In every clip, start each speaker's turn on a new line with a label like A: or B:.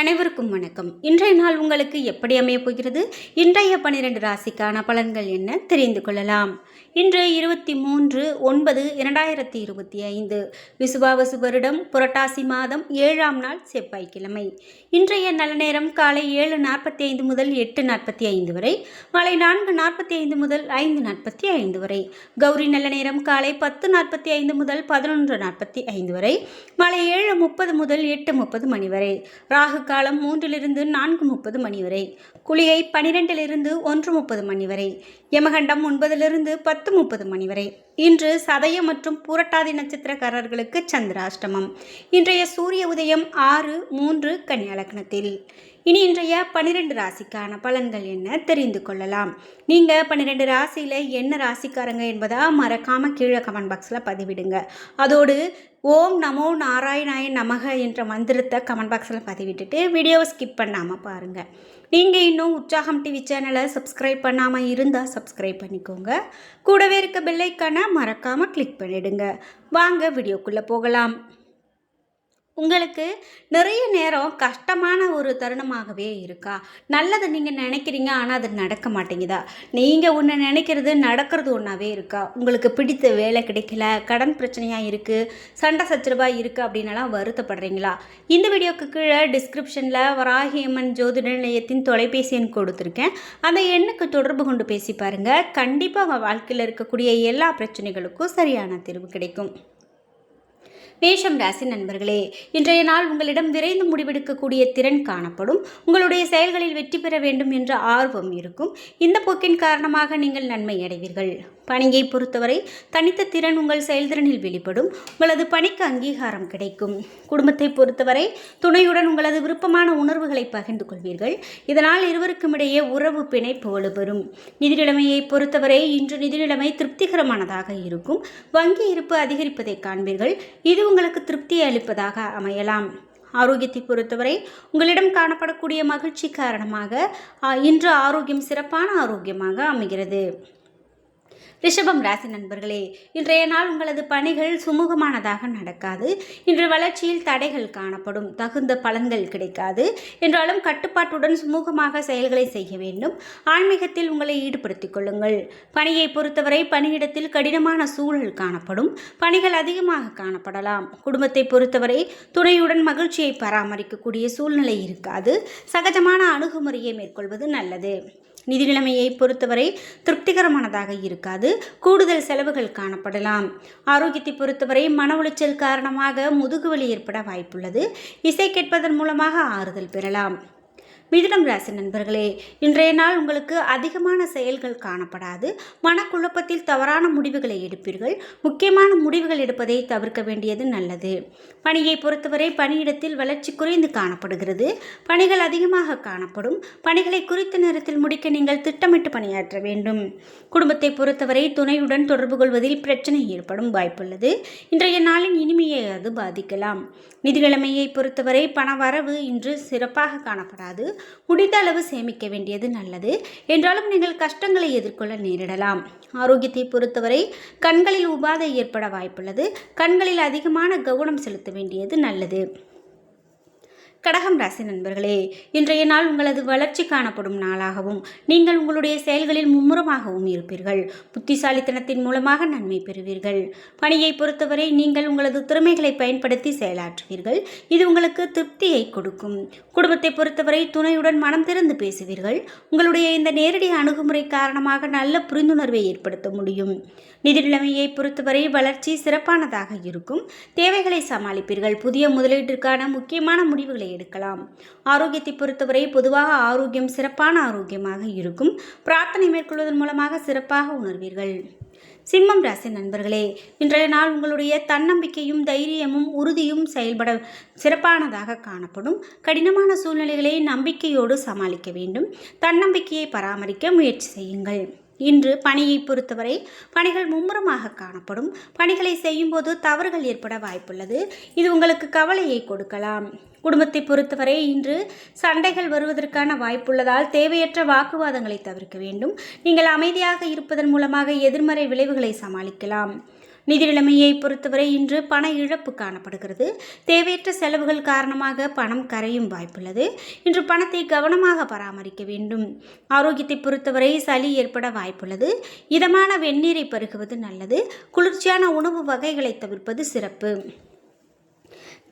A: அனைவருக்கும் வணக்கம். இன்றைய நாள் உங்களுக்கு எப்படி அமையப் போகிறது? இன்றைய பனிரெண்டு ராசிக்கான பலன்கள் என்ன? தெரிந்து கொள்ளலாம். இன்று இருபத்தி மூன்று ஒன்பது இரண்டாயிரத்தி இருபத்தி ஐந்து. விசுவாவசு வருடம் புரட்டாசி மாதம் ஏழாம் நாள் செவ்வாய்க்கிழமை. இன்றைய நல்ல நேரம் காலை ஏழு நாற்பத்தி ஐந்து முதல் எட்டு நாற்பத்தி ஐந்து வரை மாலை நான்கு நாற்பத்தி ஐந்து முதல் ஐந்து நாற்பத்தி ஐந்து வரை கௌரி நல்ல நேரம் காலை பத்து நாற்பத்தி ஐந்து முதல் பதினொன்று நாற்பத்தி ஐந்து வரை மாலை ஏழு முப்பது முதல் எட்டு முப்பது மணி வரை ராகு காலம் மூன்றிலிருந்து நான்கு முப்பது மணி வரை குளிகை பனிரெண்டிலிருந்து ஒன்று முப்பது மணி வரை யமகண்டம் ஒன்பதிலிருந்து பத்து முப்பது மணி வரை. இன்று சதயம் மற்றும் பூரட்டாதி நட்சத்திரக்காரர்களுக்கு சந்திராஷ்டமம். இன்றைய சூரிய உதயம் ஆறு மூன்று கன்னியாலக்னத்தில் இனி இன்றைய பன்னிரெண்டு ராசிக்கான பலன்கள் என்ன தெரிந்து கொள்ளலாம். நீங்கள் பன்னிரெண்டு ராசியில் என்ன ராசிக்காரங்க என்பதை மறக்காமல் கீழே கமெண்ட் பாக்ஸில் பதிவிடுங்க. அதோடு ஓம் நமோ நாராயணாய நமக என்ற மந்திரத்தை கமெண்ட் பாக்ஸில் பதிவிட்டுட்டு வீடியோவை ஸ்கிப் பண்ணாமல் பாருங்கள் நீங்கள் இன்னும் உற்சாகம் டிவி சேனலை சப்ஸ்கிரைப் பண்ணாமல் இருந்தால் சப்ஸ்கிரைப் பண்ணிக்கோங்க. கூடவே இருக்க பெல்லைக்கான மறக்காமல் கிளிக் பண்ணிடுங்க. வாங்க வீடியோக்குள்ளே போகலாம். உங்களுக்கு நிறைய நேரம் கஷ்டமான ஒரு தருணமாகவே இருக்கா? நல்லதை நீங்கள் நினைக்கிறீங்க ஆனால் அது நடக்க மாட்டேங்குதா? நீங்கள் ஒன்று நினைக்கிறது நடக்கிறது ஒன்றாவே இருக்கா? உங்களுக்கு பிடித்த வேலை கிடைக்கல கடன் பிரச்சனையாக இருக்குது சண்டை சச்சரவாக இருக்குது அப்படின்னலாம் வருத்தப்படுறீங்களா? இந்த வீடியோக்கு கீழே டிஸ்கிரிப்ஷனில் வராகியம்மன் ஜோதிட நிலையத்தின் தொலைபேசி எண் கொடுத்துருக்கேன். அந்த எண்ணுக்கு தொடர்பு கொண்டு பேசி பாருங்கள் கண்டிப்பாக உங்கள் வாழ்க்கையில் இருக்கக்கூடிய எல்லா பிரச்சனைகளுக்கும் சரியான தீர்வு கிடைக்கும். மேஷம் ராசி நண்பர்களே இன்றைய நாள் உங்களிடம் விரைந்து முடிவெடுக்கக்கூடிய திறன் காணப்படும். உங்களுடைய செயல்களில் வெற்றி பெற வேண்டும் என்ற ஆர்வம் இருக்கும். இந்த போக்கின் காரணமாக நீங்கள் நன்மை அடைவீர்கள். பணியை பொறுத்தவரை தனித்த திறன் உங்கள் செயல்திறனில் வெளிப்படும். உங்களது பணிக்கு அங்கீகாரம் கிடைக்கும். குடும்பத்தை பொறுத்தவரை துணையுடன் உங்களது விருப்பமான உணர்வுகளை பகிர்ந்து கொள்வீர்கள். இதனால் இருவருக்கும் இடையே உறவு பிணைப்பு வலுப்பெறும். நிதிநிலைமையை பொறுத்தவரை இன்று நிதிநிலைமை திருப்திகரமானதாக இருக்கும். வங்கி இருப்பு அதிகரிப்பதை காண்பீர்கள். இது உங்களுக்கு திருப்தியை அளிப்பதாக அமையலாம். ஆரோக்கியத்தை பொறுத்தவரை உங்களிடம் காணப்படக்கூடிய மகிழ்ச்சி காரணமாக இன்று ஆரோக்கியம் சிறப்பான ஆரோக்கியமாக அமைகிறது. ரிஷபம் ராசி நண்பர்களே இன்றைய நாள் உங்களது பணிகள் சுமூகமானதாக நடக்காது. இன்று வளர்ச்சியில் தடைகள் காணப்படும். தகுந்த பலன்கள் கிடைக்காது. என்றாலும் கட்டுப்பாட்டுடன் சுமூகமாக செயல்களை செய்ய வேண்டும். ஆன்மீகத்தில் உங்களை ஈடுபடுத்திக் கொள்ளுங்கள். பணியை பொறுத்தவரை பணியிடத்தில் கடினமான சூழல் காணப்படும். பணிகள் அதிகமாக காணப்படலாம். குடும்பத்தை பொறுத்தவரை துணையுடன் மகிழ்ச்சியை பராமரிக்கக்கூடிய சூழ்நிலை இருக்காது. சகஜமான அணுகுமுறையை மேற்கொள்வது நல்லது. நிதி நிலைமையை பொறுத்தவரை திருப்திகரமானதாக இருக்காது. கூடுதல் செலவுகள் காணப்படலாம். ஆரோக்கியத்தை பொறுத்தவரை மன உளைச்சல் காரணமாக முதுகுவலி ஏற்பட வாய்ப்புள்ளது. இசை கேட்பதன் மூலமாக ஆறுதல் பெறலாம். மிதுனம் ராசி நண்பர்களே இன்றைய நாள் உங்களுக்கு அதிகமான செயல்கள் காணப்படாது. மனக்குழப்பத்தில் தவறான முடிவுகளை எடுப்பீர்கள். முக்கியமான முடிவுகள் எடுப்பதை தவிர்க்க வேண்டியது நல்லது. பணியை பொறுத்தவரை பணியிடத்தில் வளர்ச்சி குறைந்து காணப்படுகிறது. பணிகள் அதிகமாக காணப்படும். பணிகளை குறித்த நேரத்தில் முடிக்க நீங்கள் திட்டமிட்டு பணியாற்ற வேண்டும். குடும்பத்தை பொறுத்தவரை துணையுடன் தொடர்பு கொள்வதில் பிரச்சனை ஏற்படும் வாய்ப்புள்ளது. இன்றைய நாளின் இனிமையை அது பாதிக்கலாம். நிதிக்கிழமையை பொறுத்தவரை பண வரவு இன்று சிறப்பாக காணப்படாது. முடிந்த அளவு சேமிக்க வேண்டியது நல்லது. என்றாலும் நீங்கள் கஷ்டங்களை எதிர்கொள்ள நேரிடலாம். ஆரோக்கியத்தை பொறுத்தவரை கண்களில் உபாதை ஏற்பட வாய்ப்புள்ளது. கண்களில் அதிகமான கவனம் செலுத்த வேண்டியது நல்லது. கடகம் ராசி நண்பர்களே இன்றைய நாள் உங்களது வளர்ச்சி காணப்படும் நாளாகவும் நீங்கள் உங்களுடைய செயல்களில் மும்முரமாகவும் இருப்பீர்கள். புத்திசாலித்தனத்தின் மூலமாக நன்மை பெறுவீர்கள். பணியை பொறுத்தவரை நீங்கள் உங்களது திறமைகளை பயன்படுத்தி செயலாற்றுவீர்கள். இது உங்களுக்கு திருப்தியை கொடுக்கும். குடும்பத்தை பொறுத்தவரை துணையுடன் மனம் திறந்து பேசுவீர்கள். உங்களுடைய இந்த நேரடி அணுகுமுறை காரணமாக நல்ல புரிந்துணர்வை ஏற்படுத்த முடியும். நிதி நிலைமையை பொறுத்தவரை வளர்ச்சி சிறப்பானதாக இருக்கும். தேவைகளை சமாளிப்பீர்கள். புதிய முதலீட்டிற்கான முக்கியமான முடிவுகளை எடுக்கலாம். ஆரோக்கியத்தை பொறுத்தவரை பொதுவாக ஆரோக்கியம் சிறப்பான ஆரோக்கியமாக இருக்கும். பிரார்த்தனை மேற்கொள்வதன் மூலமாக சிறப்பாக உணர்வீர்கள். சிம்மம் ராசி நண்பர்களே இன்றைய நாள் உங்களுடைய தன்னம்பிக்கையும் தைரியமும் உறுதியும் செயல்பட சிறப்பானதாக காணப்படும். கடினமான சூழ்நிலைகளை நம்பிக்கையோடு சமாளிக்க வேண்டும். தன்னம்பிக்கையை பராமரிக்க முயற்சி செய்யுங்கள். இன்று பணியை பொறுத்தவரை பணிகள் மும்முரமாக காணப்படும். பணிகளை செய்யும்போது தவறுகள் ஏற்பட வாய்ப்புள்ளது. இது உங்களுக்கு கவலையை கொடுக்கலாம். குடும்பத்தை பொறுத்தவரை இன்று சண்டைகள் வருவதற்கான வாய்ப்புள்ளதால் தேவையற்ற வாக்குவாதங்களை தவிர்க்க வேண்டும். நீங்கள் அமைதியாக இருப்பதன் மூலமாக எதிர்மறை விளைவுகளை சமாளிக்கலாம். நிதி நிலைமையை பொறுத்தவரை இன்று பண இழப்பு காணப்படுகிறது. தேவையற்ற செலவுகள் காரணமாக பணம் கரையும் வாய்ப்புள்ளது. இன்று பணத்தை கவனமாக பராமரிக்க வேண்டும். ஆரோக்கியத்தை பொறுத்தவரை சளி ஏற்பட வாய்ப்புள்ளது. இதமான வெந்நீரை பருகுவது நல்லது. குளிர்ச்சியான உணவு வகைகளை தவிர்ப்பது சிறப்பு.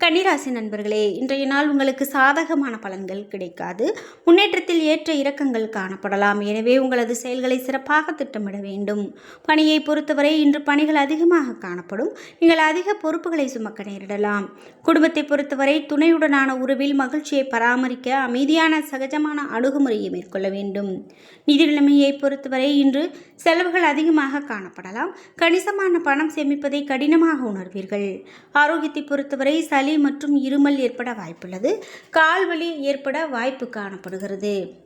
A: கன்னிராசி நண்பர்களே இன்றைய நாள் உங்களுக்கு சாதகமான பலன்கள் கிடைக்காது. முன்னேற்றத்தில் ஏற்ற இறக்கங்கள் காணப்படலாம். எனவே உங்களது செயல்களை சிறப்பாக திட்டமிட வேண்டும். பணியை பொறுத்தவரை இன்று பணிகள் அதிகமாக காணப்படும். நீங்கள் அதிக பொறுப்புகளை சுமக்க நேரிடலாம். குடும்பத்தை பொறுத்தவரை துணையுடனான உறவில் மகிழ்ச்சியை பராமரிக்க அமைதியான சகஜமான அணுகுமுறையை மேற்கொள்ள வேண்டும். நிதி நிலைமையை பொறுத்தவரை இன்று செலவுகள் அதிகமாக காணப்படலாம். கணிசமான பணம் சேமிப்பதை கடினமாக உணர்வீர்கள். ஆரோக்கியத்தை பொறுத்தவரை சளி மற்றும் இருமல் ஏற்பட வாய்ப்புள்ளது. கால்வலி ஏற்பட வாய்ப்பு காணப்படுகிறது.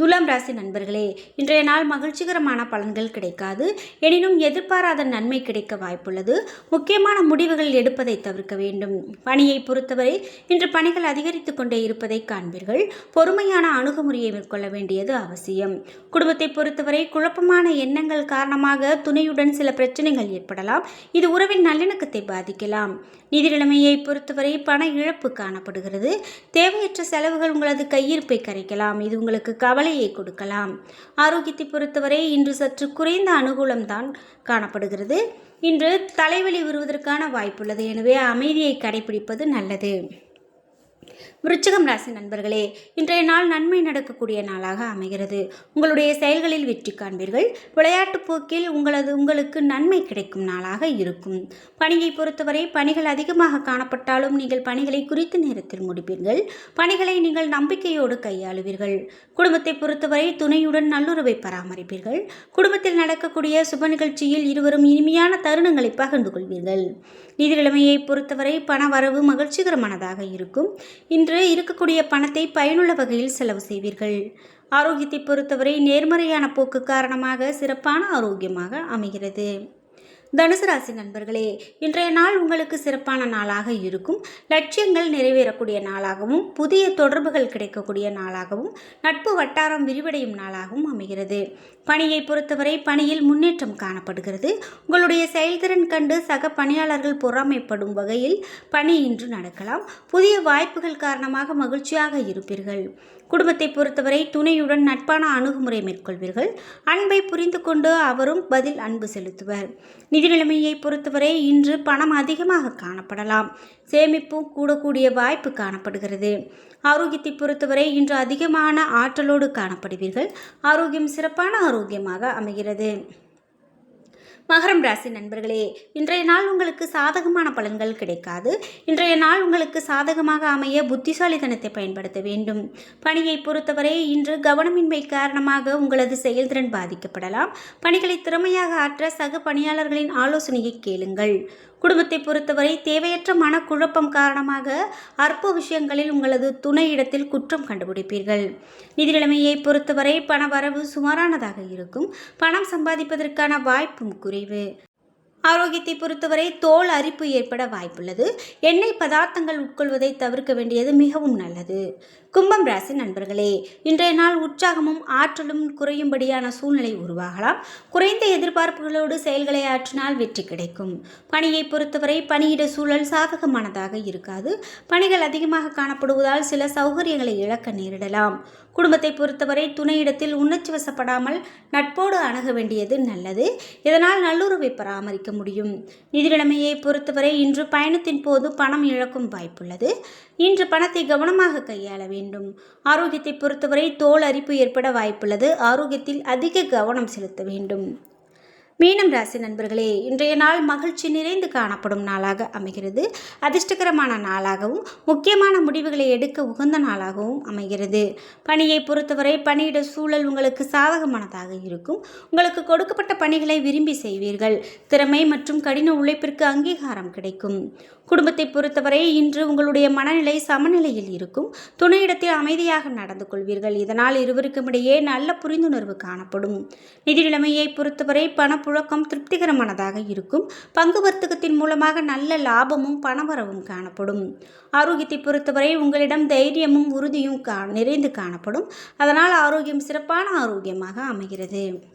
A: துலாம் ராசி நண்பர்களே இன்றைய நாள் மகிழ்ச்சிகரமான பலன்கள் கிடைக்காது. எனினும் எதிர்பாராத நன்மை கிடைக்க வாய்ப்புள்ளது. முக்கியமான முடிவுகள் எடுப்பதை தவிர்க்க வேண்டும். பணியை பொறுத்தவரை இன்று பணிகள் அதிகரித்து கொண்டே இருப்பதை காண்பீர்கள். பொறுமையான அணுகுமுறையை மேற்கொள்ள வேண்டியது அவசியம். குடும்பத்தை பொறுத்தவரை குழப்பமான எண்ணங்கள் காரணமாக துணையுடன் சில பிரச்சனைகள் ஏற்படலாம். இது உறவின் நல்லிணக்கத்தை பாதிக்கலாம். நிதி நிலைமையை பொறுத்தவரை பண இழப்பு காணப்படுகிறது. தேவையற்ற செலவுகள் உங்களது கையிருப்பை கரைக்கலாம். இது உங்களுக்கு வேலையை கொடுக்கலாம். ஆரோக்கியத்தை பொறுத்தவரை இன்று சற்று குறைந்த அனுகூலம்தான் காணப்படுகிறது. இன்று தலைவலி வருவதற்கான வாய்ப்புள்ளது. எனவே அமைதியை கடைபிடிப்பது நல்லது. விருச்சிகம் ராசி நண்பர்களே இன்றைய நாள் நன்மை நடக்கக்கூடிய நாளாக அமைகிறது. உங்களுடைய செயல்களில் வெற்றி காண்பீர்கள். விளையாட்டு போக்கில் உங்களது உங்களுக்கு நன்மை கிடைக்கும் நாளாக இருக்கும். பணியை பொறுத்தவரை பணிகள் அதிகமாக காணப்பட்டாலும் நீங்கள் பணிகளை குறித்த நேரத்தில் முடிப்பீர்கள். பணிகளை நீங்கள் நம்பிக்கையோடு கையாளுவீர்கள். குடும்பத்தை பொறுத்தவரை துணையுடன் நல்லுறவை பராமரிப்பீர்கள். குடும்பத்தில் நடக்கக்கூடிய சுப நிகழ்ச்சியில் இருவரும் இனிமையான தருணங்களை பகிர்ந்து கொள்வீர்கள். நிதி நிலைமையை பொறுத்தவரை பண வரவு மகிழ்ச்சிகரமானதாக இருக்கும். இன்று இருக்கக்கூடிய பணத்தை பயனுள்ள வகையில் செலவு செய்வீர்கள். ஆரோக்கியத்தை பொறுத்தவரை நேர்மறையான போக்கு காரணமாக சிறப்பான ஆரோக்கியமாக அமைகிறது. தனுசு ராசி நண்பர்களே இன்றைய நாள் உங்களுக்கு சிறப்பான நாளாக இருக்கும். லட்சியங்கள் நிறைவேறக்கூடிய நாளாகவும் புதிய தொடர்புகள் கிடைக்கக்கூடிய நாளாகவும் நட்பு வட்டாரம் விரிவடையும் நாளாகவும் அமைகிறது. பணியை பொறுத்தவரை பணியில் முன்னேற்றம் காணப்படுகிறது. உங்களுடைய செயல்திறன் கண்டு சக பணியாளர்கள் பொறாமைப்படும் வகையில் பணி இன்று நடக்கலாம். புதிய வாய்ப்புகள் காரணமாக மகிழ்ச்சியாக இருப்பீர்கள். குடும்பத்தை பொறுத்தவரை துணையுடன் நட்பான அணுகுமுறை மேற்கொள்வீர்கள். அன்பை புரிந்து கொண்டு அவரும் பதில் அன்பு செலுத்துவர். நிதி நிலைமையை பொறுத்தவரை இன்று பணம் அதிகமாக காணப்படலாம். சேமிப்பும் கூடக்கூடிய வாய்ப்பு காணப்படுகிறது. ஆரோக்கியத்தை பொறுத்தவரை இன்று அதிகமான ஆற்றலோடு காணப்படுவீர்கள். ஆரோக்கியம் சிறப்பான ஆரோக்கியமாக அமைகிறது. மகரம் ராசி நண்பர்களே இன்றைய நாள் உங்களுக்கு சாதகமான பலன்கள் கிடைக்காது. இன்றைய நாள் உங்களுக்கு சாதகமாக அமைய புத்திசாலித்தனத்தை பயன்படுத்த வேண்டும். பணியை பொறுத்தவரை இன்று கவனமின்மை காரணமாக உங்களது செயல்திறன் பாதிக்கப்படலாம். பணிகளை திறமையாக ஆற்ற சக பணியாளர்களின் ஆலோசனையை கேளுங்கள். குடும்பத்தை பொறுத்தவரை தேவையற்ற மனக்குழப்பம் காரணமாக அற்ப விஷயங்களில் உங்களது துணையிடத்தில் குற்றம் கண்டுபிடிப்பீர்கள். நிதி நிலைமையை பொறுத்தவரை பண வரவு சுமாரானதாக இருக்கும். பணம் சம்பாதிப்பதற்கான வாய்ப்பும் குறைவு. ஆரோக்கியத்தை பொறுத்தவரை தோல் அரிப்பு ஏற்பட வாய்ப்புள்ளது. எண்ணெய் பதார்த்தங்கள் உட்கொள்வதை தவிர்க்க வேண்டியது மிகவும் நல்லது. கும்பம் ராசி நண்பர்களே இன்றைய நாள் உற்சாகமும் ஆற்றலும் குறையும்படியான சூழ்நிலை உருவாகலாம். குறைந்த எதிர்பார்ப்புகளோடு செயல்களை ஆற்றினால் வெற்றி கிடைக்கும். பணியை பொறுத்தவரை பணியிட சூழல் சாதகமானதாக இருக்காது. பணிகள் அதிகமாக காணப்படுவதால் சில சௌகரியங்களை இழக்க நேரிடலாம். குடும்பத்தை பொறுத்தவரை துணையிடத்தில் உணர்ச்சி வசப்படாமல் நட்போடு அணுக வேண்டியது நல்லது. இதனால் நல்லுறவை பராமரிக்க முடியும். நிதி நிலைமையை பொறுத்தவரை இன்று பயணத்தின் போது பணம் இழக்கும் வாய்ப்புள்ளது. இன்று பணத்தை கவனமாக கையாள வேண்டும். ஆரோக்கியத்தை பொறுத்தவரை தோல் அரிப்பு ஏற்பட வாய்ப்புள்ளது. ஆரோக்கியத்தில் அதிக கவனம் செலுத்த வேண்டும். மீனம் ராசி நண்பர்களே இன்றைய நாள் மகிழ்ச்சி நிறைந்து காணப்படும் நாளாக அமைகிறது. அதிர்ஷ்டகரமான நாளாகவும் முக்கியமான முடிவுகளை எடுக்க உகந்த நாளாகவும் அமைகிறது. பணியை பொறுத்தவரை பணியிட சூழல் உங்களுக்கு சாதகமானதாக இருக்கும். உங்களுக்கு கொடுக்கப்பட்ட பணிகளை விரும்பி செய்வீர்கள். திறமை மற்றும் கடின உழைப்பிற்கு அங்கீகாரம் கிடைக்கும். குடும்பத்தை பொறுத்தவரை இன்று உங்களுடைய மனநிலை சமநிலையில் இருக்கும். துணையிடத்தில் அமைதியாக நடந்து கொள்வீர்கள். இதனால் இருவருக்கும் இடையே நல்ல புரிந்துணர்வு காணப்படும். நிதி நிலைமையை பொறுத்தவரை பணப்புழக்கம் திருப்திகரமானதாக இருக்கும். பங்கு வர்த்தகத்தின் மூலமாக நல்ல லாபமும் பணவரவும் காணப்படும். ஆரோக்கியத்தை பொறுத்தவரை உங்களிடம் தைரியமும் உறுதியும் கா நிறைந்து காணப்படும். அதனால் ஆரோக்கியம் சிறப்பான ஆரோக்கியமாக அமைகிறது.